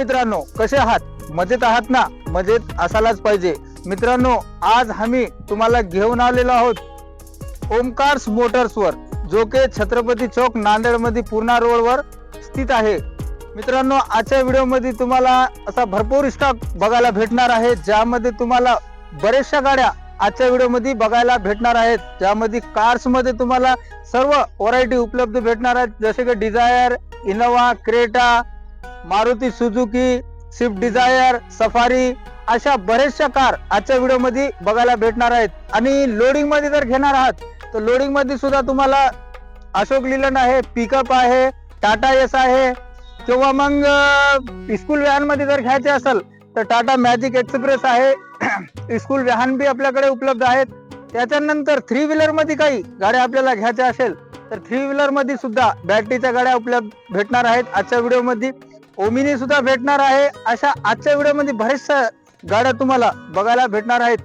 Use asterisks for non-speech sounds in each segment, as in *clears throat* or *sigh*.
मित्रांनो कसे आहात? मजेत आहात ना? मजेत असायलाच पाहिजे. मित्रांनो आज आम्ही तुम्हाला घेऊन आलेलो आहोत ओमकार्स मोटर्स वर जो के छत्रपती चौक नांदेडमध्ये पूर्णा रोड वर स्थित आहे. मित्रांनो आजच्या व्हिडिओमध्ये तुम्हाला असा भरपूर स्टॉक बघायला भेटणार आहे ज्यामध्ये तुम्हाला बऱ्याचशा गाड्या आजच्या व्हिडिओमध्ये बघायला भेटणार आहेत. ज्यामध्ये कार्समध्ये तुम्हाला सर्व व्हरायटी उपलब्ध भेटणार आहेत जसे की Dzire Innova Creta Maruti Suzuki Swift Dzire Safari अशा बऱ्याचशा कार आजच्या व्हिडिओमध्ये बघायला भेटणार आहेत. आणि लोडिंगमध्ये जर घेणार आहात तर लोडिंगमध्ये सुद्धा तुम्हाला अशोक लिलन आहे पिकअप आहे टाटा एस आहे किंवा मग स्कूल व्हॅनमध्ये जर घ्यायचे असेल तर टाटा मॅजिक एक्सप्रेस आहे. *clears throat* स्कूल व्हॅन बी आपल्याकडे उपलब्ध आहेत. त्याच्यानंतर थ्री व्हीलरमध्ये काही गाड्या आपल्याला घ्यायच्या असेल तर थ्री व्हीलरमध्ये सुद्धा बॅटरीच्या गाड्या उपलब्ध भेटणार आहेत आजच्या व्हिडिओमध्ये ओमिनी सुद्धा भेटणार आहे. अशा आजच्या व्हिडिओमध्ये बऱ्याचशा गाड्या तुम्हाला बघायला भेटणार आहेत.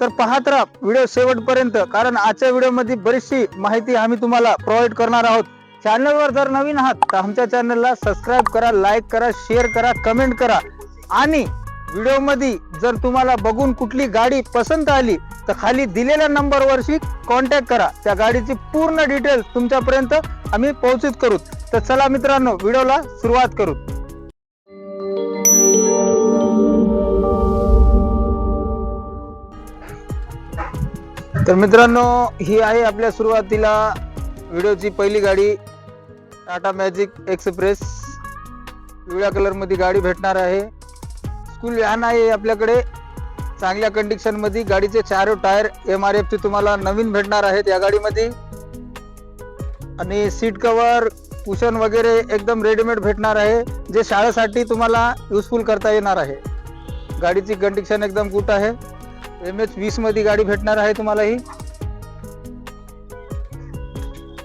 तर पाहत राहा व्हिडिओ शेवटपर्यंत कारण आजच्या व्हिडिओमध्ये बरीचशी माहिती आम्ही तुम्हाला प्रोव्हाइड करणार आहोत. चॅनलवर जर नवीन आहात तर आमच्या चॅनलला सबस्क्राईब करा लाईक करा शेअर करा कमेंट करा. आणि व्हिडिओमध्ये जर तुम्हाला बघून कुठली गाडी पसंत आली तर खाली दिलेल्या नंबरवरशी कॉन्टॅक्ट करा. त्या गाडीची पूर्ण डिटेल्स तुमच्यापर्यंत आम्ही पोहोचित करू. तर चला मित्रांनो व्हिडिओला सुरुवात करू. तर मित्रांनो ही आहे आपल्या सुरुवातीला व्हिडिओची पहिली गाडी. Tata Magic Express. पिवळ्या कलरमध्ये गाडी भेटणार आहे. स्कूल व्हॅन आहे आपल्याकडे. चांगल्या कंडिशनमध्ये गाडीचे चार टायर एम आर एफ चे तुम्हाला नवीन भेटणार आहेत या गाडीमध्ये. आणि सीट कवर कुशन वगैरे एकदम रेडीमेड भेटणार आहे जे शाळेसाठी तुम्हाला युजफुल करता येणार आहे. गाडीची कंडिशन एकदम गुट आहे. एम एच वीसमध्ये गाडी भेटणार आहे तुम्हाला ही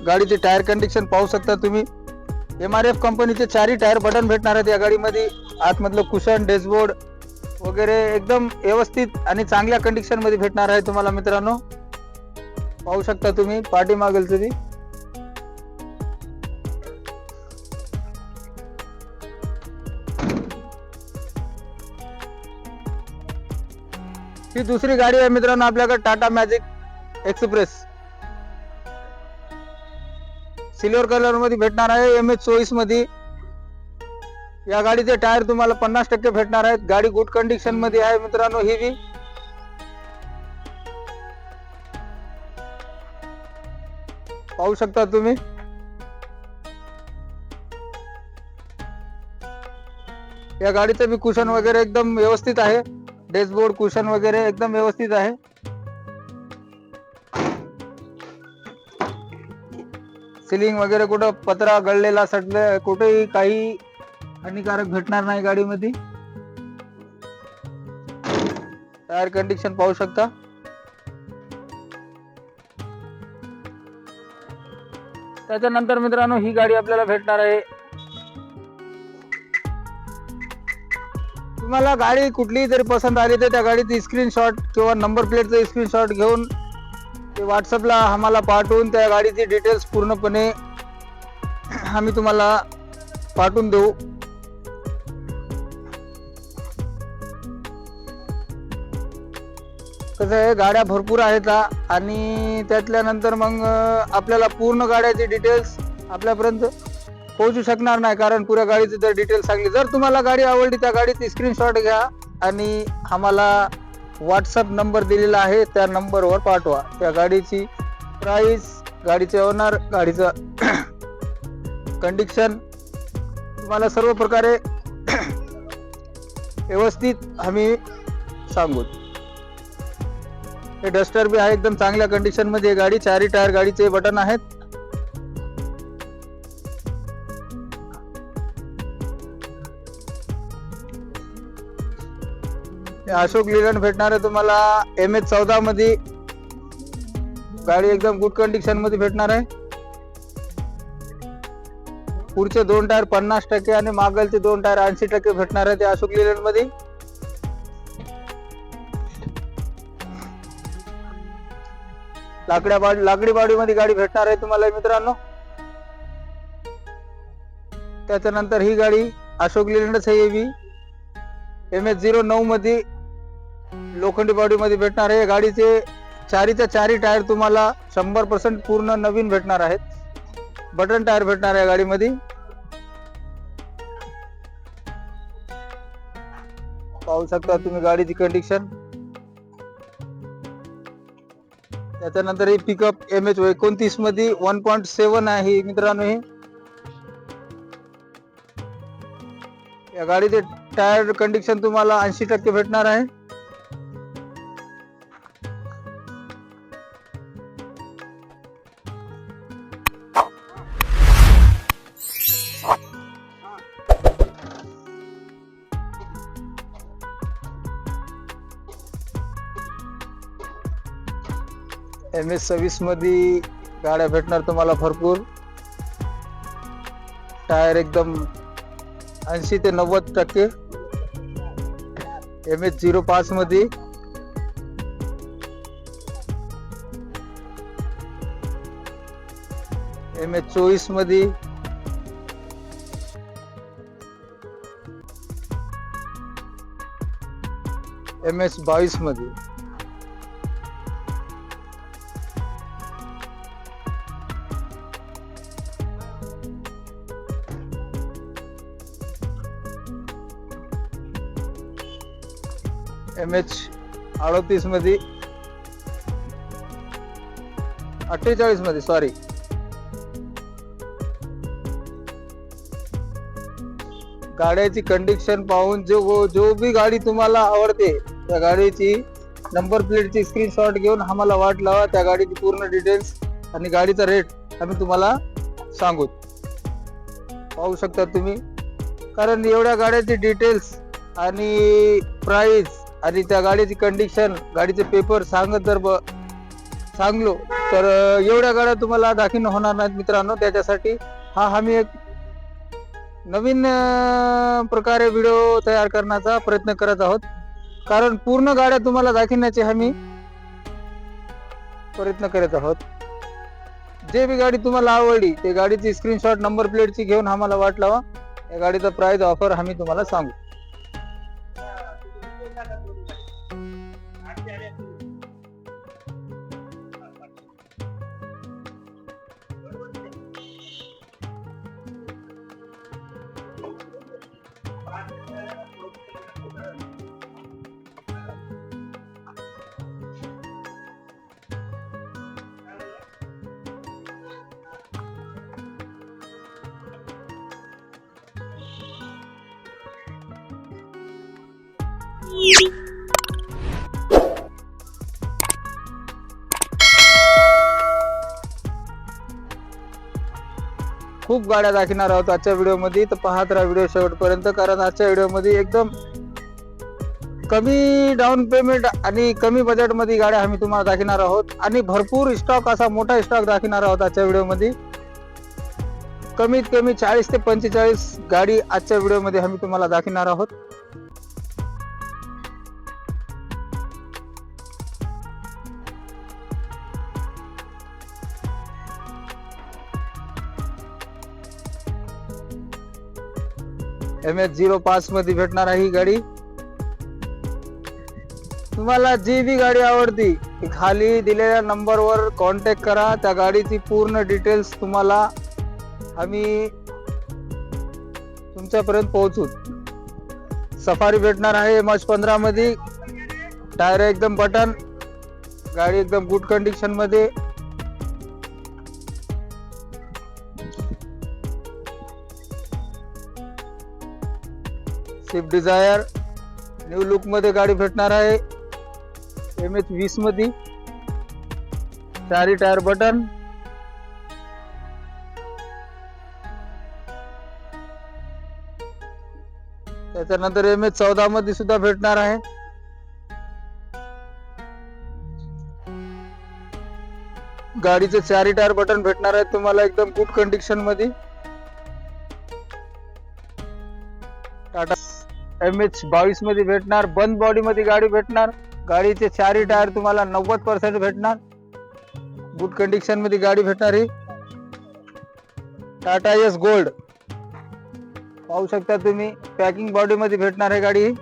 गाडीचे टायर कंडिशन पाहू शकता तुम्ही. एम आर एफ कंपनीचे चारही टायर बटन भेटणार आहेत या गाडीमध्ये. आतमधलं कुशन डॅशबोर्ड वगैरे एकदम व्यवस्थित आणि चांगल्या कंडिशनमध्ये भेटणार आहे तुम्हाला मित्रांनो. पाहू शकता तुम्ही पाठीमागेल तुम्ही ही दुसरी गाडी आहे मित्रांनो आपल्याकडे टाटा मॅजिक एक्सप्रेस. सिल्वर कलरमध्ये भेटणार आहे एम एच चोवीसमध्ये या गाडीचे टायर तुम्हाला पन्नास टक्के भेटणार आहेत. गाडी गुड कंडिशनमध्ये आहे मित्रांनो ही बी. पाहू शकता तुम्ही? या गाडीचं बी कुशन वगैरे एकदम व्यवस्थित आहे. डॅशबोर्ड कुशन वगैरे एकदम व्यवस्थित आहे. सिलिंग वगैरे कुठं पत्रा गळलेला सटले कुठेही काही हानिकारक भेटणार नाही गाडीमध्ये. टायर कंडिशन पाहू शकता. त्याच्यानंतर मित्रांनो ही गाडी आपल्याला भेटणार आहे. तुम्हाला गाडी कुठलीही जरी पसंत आली तर त्या गाडीची स्क्रीनशॉट किंवा नंबर प्लेटचं स्क्रीनशॉट घेऊन ते व्हॉट्सअपला आम्हाला पाठवून त्या गाडीची डिटेल्स पूर्णपणे आम्ही तुम्हाला पाठवून देऊ. कसं आहे गाड्या भरपूर आहेत आणि त्यातल्यानंतर मग आपल्याला पूर्ण गाड्याची डिटेल्स आपल्यापर्यंत पोहोचू शकणार नाही कारण पुऱ्या गाडीची जर डिटेल्स सांगली जर तुम्हाला गाडी आवडली त्या गाडीची स्क्रीनशॉट घ्या आणि आम्हाला व्हॉट्सअप नंबर दिलेला आहे त्या नंबरवर पाठवा. त्या गाडीची प्राईस गाडीचे ओनर गाडीचं *clears throat* कंडिशन तुम्हाला सर्व प्रकारे *clears throat* व्यवस्थित आम्ही सांगू. हे डस्टर बी आहे एकदम चांगल्या कंडिशनमध्ये गाडी चारी टायर गाडीचे बटन आहेत. अशोक लिलन भेटणार आहे तुम्हाला. एम एच चौदा मध्ये. गाडी एकदम गुड कंडिशनमध्ये भेटणार आहे. पुढचे दोन टायर पन्नास टक्के आणि मागलचे दोन टायर ऐंशी टक्के भेटणार आहे ते अशोक लिलनमध्ये. लाकड्या बाडी लाकडी बाडीमध्ये गाडी भेटणार आहे तुम्हाला मित्रांनो. त्याच्यानंतर ही गाडी अशोक लिलंडच आहे बी एम एच झिरो नऊ मध्ये. लोखंडी बॉडी मध्ये भेटणार आहे. गाडीचे चारीच्या चारी टायर तुम्हाला शंभर पर्सेंट पूर्ण नवीन भेटणार आहेत. बटन टायर भेटणार आहे गाडीमध्ये. पाहू शकता तुम्ही गाडीची कंडिशन त्याच्यानंतर ही पिकअप एम एच एकोणतीसमध्ये वन पॉईंट सेवन आहे मित्रांनो ही. या गाडीचे टायर कंडिशन तुम्हाला ऐंशी टक्के भेटणार आहे. एम एस सव्वीसमध्ये गाड्या भेटणार तुम्हाला भरपूर. टायर एकदम ऐंशी ते नव्वद टक्के. एम एच झिरो पाच मध्ये एम एच चोवीसमध्ये एम एच बावीसमध्ये एम एच अडतीसमध्ये अठ्ठेचाळीसमध्ये सॉरी गाड्याची कंडिशन पाहून जो जो बी गाडी तुम्हाला आवडते त्या गाडीची नंबर प्लेटची स्क्रीनशॉट घेऊन आम्हाला वाट लावा त्या गाडीची पूर्ण डिटेल्स आणि गाडीचा रेट आम्ही तुम्हाला सांगू. पाहू शकता तुम्ही. कारण एवढ्या गाड्याची डिटेल्स आणि प्राईस आणि त्या गाडीची कंडिशन गाडीचे पेपर सांगत जर ब सांगलो तर एवढ्या गाड्या तुम्हाला दाखिन होणार नाहीत मित्रांनो. त्याच्यासाठी हा आम्ही एक नवीन प्रकारे व्हिडिओ तयार करण्याचा प्रयत्न करत आहोत. कारण पूर्ण गाड्या तुम्हाला दाखवण्याचे आम्ही प्रयत्न करत आहोत. जे बी गाडी तुम्हाला आवडली ते गाडीची स्क्रीनशॉट नंबर प्लेटची घेऊन आम्हाला वाट लावा या गाडीचा प्राइस ऑफर आम्ही तुम्हाला सांगू. खूप गाड्या दाखवणार आहोत आजच्या व्हिडिओमध्ये. तर पाहत राहा व्हिडिओ शेवटपर्यंत कारण आजच्या व्हिडिओमध्ये एकदम कमी डाऊन पेमेंट आणि कमी बजेटमध्ये गाड्या आम्ही तुम्हाला दाखवणार आहोत. आणि भरपूर स्टॉक असा मोठा स्टॉक दाखवणार आहोत आजच्या व्हिडिओमध्ये. कमीत कमी चाळीस ते पंचेचाळीस गाडी आजच्या व्हिडिओमध्ये आम्ही तुम्हाला दाखवणार आहोत. एम एच झिरो पाच मध्ये भेटणार आहे ही गाडी. तुम्हाला जी बी गाडी आवडती ती खाली दिलेल्या नंबरवर कॉन्टॅक्ट करा. त्या गाडीची पूर्ण डिटेल्स तुम्हाला आम्ही तुमच्यापर्यंत पोहोचू. सफारी भेटणार आहे एम एच पंधरा मध्ये टायर एकदम बटन. गाडी एकदम गुड कंडिशनमध्ये. स्विफ्ट डिझायर न्यू लुकमध्ये गाडी भेटणार आहे. एम एच वीसमध्ये चारी टायर बटन त्याच्यानंतर एम एच चौदा मध्ये सुद्धा भेटणार आहे. गाडीचे चारी टायर बटन भेटणार आहेत तुम्हाला एकदम गुड कंडिशनमध्ये टाटा एम एच बावीसमध्ये भेटणार बंद बॉडी मध्ये गाडी भेटणार गाडीचे चारही टायर तुम्हाला नव्वद पर्सेंट भेटणार. गुड कंडिशनमध्ये गाडी भेटणार ही. टाटा एस गोल्ड पाहू शकता तुम्ही पॅकिंग बॉडी मध्ये भेटणार आहे गाडी ही.